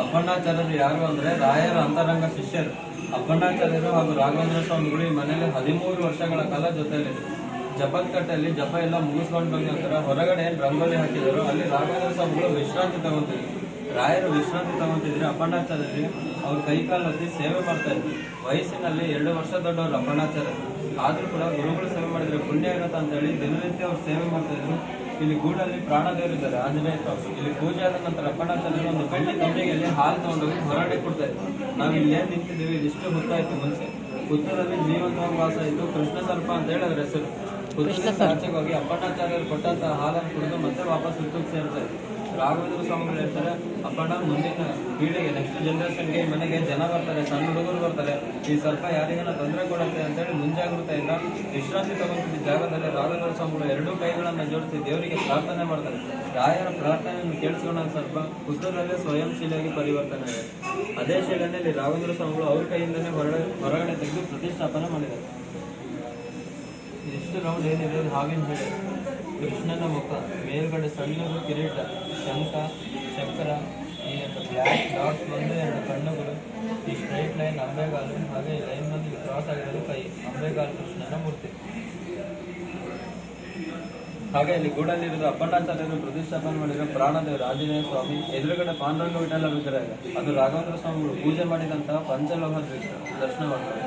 ಅಪ್ಪಣ್ಣಾಚಾರ್ಯರು ಯಾರು ಅಂದ್ರೆ ರಾಯರ ಅಂತರಂಗ ಶಿಷ್ಯರು. ಅಪ್ಪಣ್ಣಾಚಾರ್ಯರು ಹಾಗೂ ರಾಘವೇಂದ್ರ ಸ್ವಾಮಿಗಳು ಈ ಮನೆಯಲ್ಲಿ ಹದಿಮೂರು ವರ್ಷಗಳ ಕಾಲ ಜೊತೆಯಲ್ಲಿದ್ರು ಜಪತ್ಕಟ್ಟೆಯಲ್ಲಿ ಜಪ ಎಲ್ಲ ಮುಗಿಸ್ಕೊಂಡು ಬಂದ ನಂತರ ಹೊರಗಡೆ ರಂಗೋಲಿ ಹಾಕಿದರು. ಅಲ್ಲಿ ರಾಘವೇಂದ್ರ ಸ್ವಾಮಿಗಳು ವಿಶ್ರಾಂತಿ ತಗೊಂತಿದ್ರು. ರಾಯರು ವಿಶ್ರಾಂತಿ ತಗೊಂತಿದ್ರೆ ಅಪ್ಪಣ್ಣಾಚಾರ್ಯರಿಗೆ ಅವ್ರ ಕೈ ಕಾಲು ಹತ್ತಿ ಸೇವೆ ಮಾಡ್ತಾ ಇದ್ರು. ವಯಸ್ಸಿನಲ್ಲಿ ಎರಡು ವರ್ಷ ದೊಡ್ಡವರು ಅಪ್ಪಣ್ಣಾಚಾರ್ಯರು. ಆದರೂ ಕೂಡ ಗುರುಗಳು ಸೇವೆ ಮಾಡಿದ್ರೆ ಪುಣ್ಯ ಇರುತ್ತೆ ಅಂತೇಳಿ ದಿನನಿತ್ಯ ಅವ್ರು ಸೇವೆ ಮಾಡ್ತಾ ಇದ್ರು. ಇಲ್ಲಿ ಗೂಡಲ್ಲಿ ಪ್ರಾಣದೇವರಿದ್ದಾರೆ ಆಂಜನೇಯ ಸ್ವಾಮಿ. ಇಲ್ಲಿ ಪೂಜೆ ಆದ ನಂತರ ಅಪ್ಪಣ್ಣ ಒಂದು ಬೆಳ್ಳಿ ತಂಬಿಗೆಯಲ್ಲಿ ಹಾಲು ತಗೊಂಡೋಗಿ ಹೊರಡೆ ಕೊಡ್ತಾ ಇದ್ರು. ನಾವು ಇಲ್ಲಿ ಏನ್ ನಿಂತಿದ್ದೀವಿ? ಇದಿಷ್ಟು ಗೊತ್ತಾಯ್ತು ಮುಂಚೆ. ಉತ್ತರದಲ್ಲಿ ಜೀವಂತವಾಗಿ ವಾಸ ಇತ್ತು ಕೃಷ್ಣ ಸರ್ಪ ಅಂತ ಹೇಳಿದ್ರೆ ಹೆಸರು. ಕೃಷ್ಣ ಹೋಗಿ ಅಪ್ಪಣ್ಣಾಚಾರ್ಯರು ಕೊಟ್ಟಂತ ಹಾಲನ್ನು ಕುಡಿದು ಮತ್ತೆ ವಾಪಸ್ ಹುತ್ತಕ್ಕೆ ಸೇರ್ತಾ ಇದ್ರು. ರಾಘವೇಂದ್ರ ಸ್ವಾಮಿಗಳು ಹೇಳ್ತಾರೆ, ಅಪ್ಪಣ್ಣ, ಮುಂದಿನ ಪೀಳಿಗೆ ನೆಕ್ಸ್ಟ್ ಜನರೇಷನ್ಗೆ ಮನೆಗೆ ಜನ ಬರ್ತಾರೆ, ಸಣ್ಣ ಹುಡುಗರು ಬರ್ತಾರೆ. ಈ ಸ್ವಲ್ಪ ಯಾರಿಗಾನ ತೊಂದರೆ ಕೊಡುತ್ತೆ ಅಂತೇಳಿ ಮುಂಜಾಗ್ರತೆಯಿಂದ ವಿಶ್ರಾಂತಿ ತಗೊಂಡಿದ್ದ ಜಾಗದಲ್ಲಿ ರಾಘವೇಂದ್ರ ಸ್ವಾಮಿಗಳು ಎರಡೂ ಕೈಗಳನ್ನು ಜೋಡಿಸಿ ದೇವರಿಗೆ ಪ್ರಾರ್ಥನೆ ಮಾಡ್ತಾರೆ. ರಾಯರ ಪ್ರಾರ್ಥನೆಯನ್ನು ಕೇಳಿಸ್ಕೊಂಡಾಗ ಸ್ವಲ್ಪ ಪುಸ್ತಕದಲ್ಲೇ ಸ್ವಯಂ ಶಿಲೆಯಾಗಿ ಪರಿವರ್ತನೆ ಆಗಿದೆ ಅದೇ ಶೈಲಿಯಲ್ಲಿ ರಾಘವೇಂದ್ರ ಸ್ವಾಮಿಗಳು ಅವ್ರ ಕೈಯಿಂದಲೇ ಹೊರಗಡೆ ಹೊರಗಡೆ ತೆಗೆದು ಪ್ರತಿಷ್ಠಾಪನೆ ಮಾಡಿದ್ದಾರೆ. ಎಷ್ಟು ರೌಂಡ್ ಏನಿದೆ ಹಾಗೇನು ಹೇಳಿ. ಕೃಷ್ಣನ ಮುಖ, ಮೇಲ್ಗಡೆ ಸಣ್ಣದು ಕಿರೀಟ, ಶಂಖ ಚಕ್ರ ಈ ಬ್ಲ್ಯಾಕ್ ಡಾಟ್ಸ್ ಬಂದು ಎರಡು ಕಣ್ಣುಗಳು, ಈ ಸ್ಟ್ರೈಟ್ ಲೈನ್ ಅಂಬೆಗಾಲು, ಹಾಗೆ ಲೈನ್ ಬಂದು ಕ್ರಾಸ್ ಆಗಿರೋದು ಕೈ, ಅಂಬೆಗಾಲು ಕೃಷ್ಣನ ಮೂರ್ತಿ. ಹಾಗೆ ಇಲ್ಲಿ ಗೂಡಲ್ಲಿರೋದು ಅಪ್ಪಣ್ಣಾಚಾರ್ಯರು ಪ್ರತಿಷ್ಠಾಪನೆ ಮಾಡಿರೋ ಪ್ರಾಣದೇವರು ಸ್ವಾಮಿ, ಎದುರುಗಡೆ ಪಾಂಡುರಂಗ ವಿಠಲ ವಿಗ್ರಹ ಅದು ರಾಘವೇಂದ್ರ ಸ್ವಾಮಿಗಳು ಪೂಜೆ ಮಾಡಿದಂತಹ ಪಂಚಲೋಹ ವಿಗ್ರಹ ದರ್ಶನ ಮಾಡ್ತಾರೆ